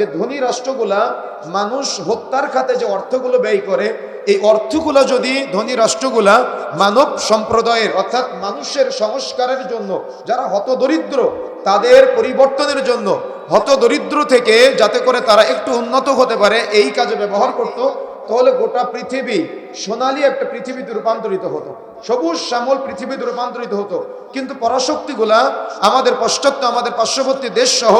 যে ধনী রাষ্ট্রগুলা মানুষ হত্যার খাতে যে অর্থগুলো ব্যয় করে, এই অর্থগুলো যদি ধনী রাষ্ট্রগুলা মানব সম্প্রদায়ের অর্থাৎ মানুষের সংস্কারের জন্য, যারা হতদরিদ্র, তাদের পরিবর্তনের জন্য হতদরিদ্র থেকে যাতে করে তারা একটু উন্নত হতে পারে, এই কাজে ব্যবহার করত, তাহলে গোটা পৃথিবী সোনালী একটা পৃথিবীতে রূপান্তরিত হতো, সবুজ শ্যামল পৃথিবীতে রূপান্তরিত হতো। কিন্তু পরাশক্তিগুলা আমাদের পাশ্চাত্য, আমাদের পার্শ্ববর্তী দেশ সহ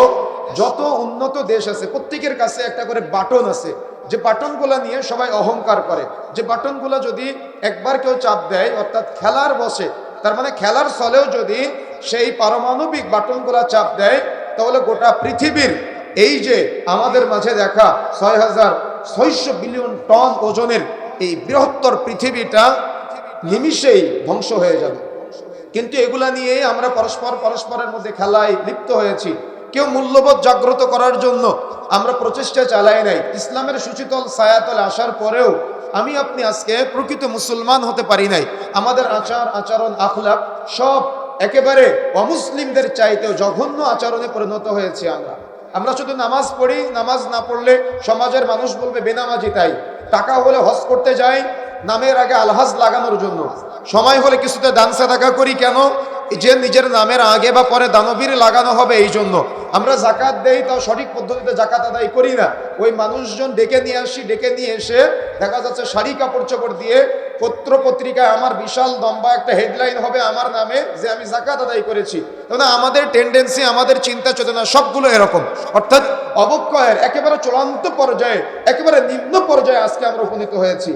যত উন্নত দেশ আছে, প্রত্যেকের কাছে একটা করে বাটন আছে। যে বাটনগুলা নিয়ে সবাই অহংকার করে। যে বাটনগুলা যদি একবার কেউ চাপ দেয়, অর্থাৎ খেলার বসে, তার মানে খেলার ছলেও যদি সেই পারমাণবিক বাটনগুলা চাপ দেয়, তাহলে গোটা পৃথিবীর এই যে আমাদের মাঝে দেখা ছয় হাজার ছয়শো বিলিয়ন টন ওজনের এই বৃহত্তর পৃথিবীটা নিমিষেই ধ্বংস হয়ে যাবে। কিন্তু এগুলা নিয়ে আমরা পরস্পর পরস্পরের মধ্যে খেলায় লিপ্ত হয়েছি। কেউ মূল্যবোধ জাগ্রত করার জন্য আমরা প্রচেষ্টা চালাই নাই। ইসলামের সুচিতল ছায়াতলে আসার পরেও আমি আপনি আজকে প্রকৃত মুসলমান হতে পারি নাই। আমাদের আচার, আচরণ, আখলাক সব একেবারে অমুসলিমদের চাইতেও জঘন্য আচরণে পরিণত হয়েছে আমরা। আমরা শুধু নামাজ পড়ি, নামাজ না পড়লে সমাজের মানুষ বলবে, বেনামাজি তাই। টাকা হলে হজ করতে যাই, নামের আগে আলহাজ লাগানোর জন্য। সময় হলে কিছুতে দান সাদাকা করি কেন? যে নিজের নামের আগে বা পরে দানবীর লাগানো হবে এই জন্য। আমরা জাকাত দেই, তাও সঠিক পদ্ধতিতে জাকাত আদায় করি না। ওই মানুষজন ডেকে নিয়ে আসি, ডেকে নিয়ে এসে দেখা যাচ্ছে শাড়ি, কাপড় চোপড় দিয়ে পত্র পত্রিকায় আমার বিশাল লম্বা একটা হেডলাইন হবে আমার নামে যে আমি জাকাত আদায় করেছি। তাহলে আমাদের টেন্ডেন্সি আমাদের চিন্তা চেতনা সবগুলো এরকম। অর্থাৎ অবক্ষয়ের একেবারে চূড়ান্ত পর্যায়ে, একেবারে নিম্ন পর্যায়ে আজকে আমরা উপনীত হয়েছি।